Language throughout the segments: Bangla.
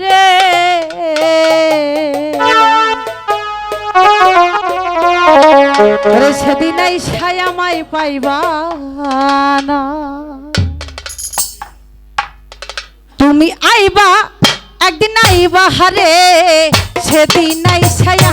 রে। সেদিন এই ছায়ামাই পাইবা না। তুমি আইবা একদিন আইবা হারে। সেদিন এই ছায়া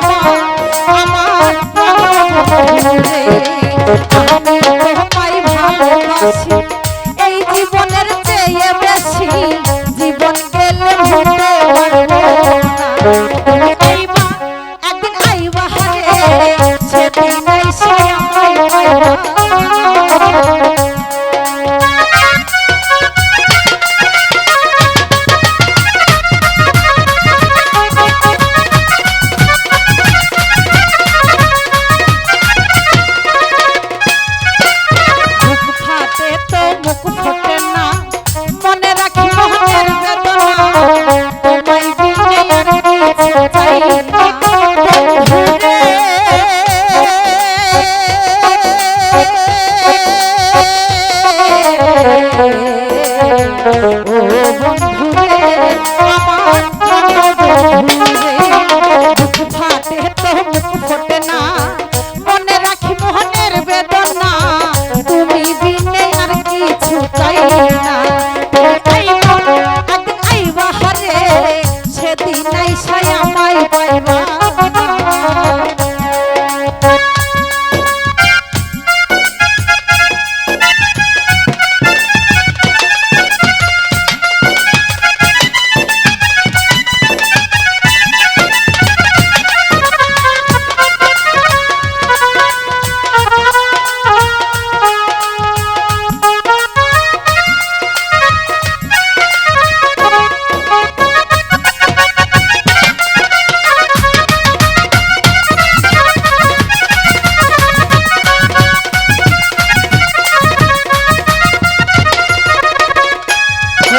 আমার আমার Thank you.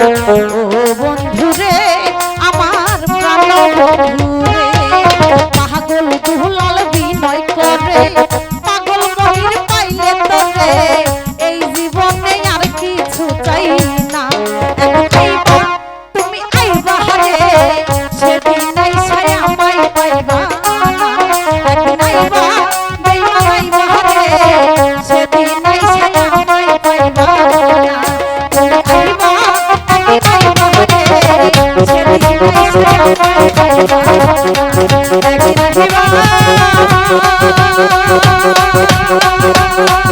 Thank you. Thank you.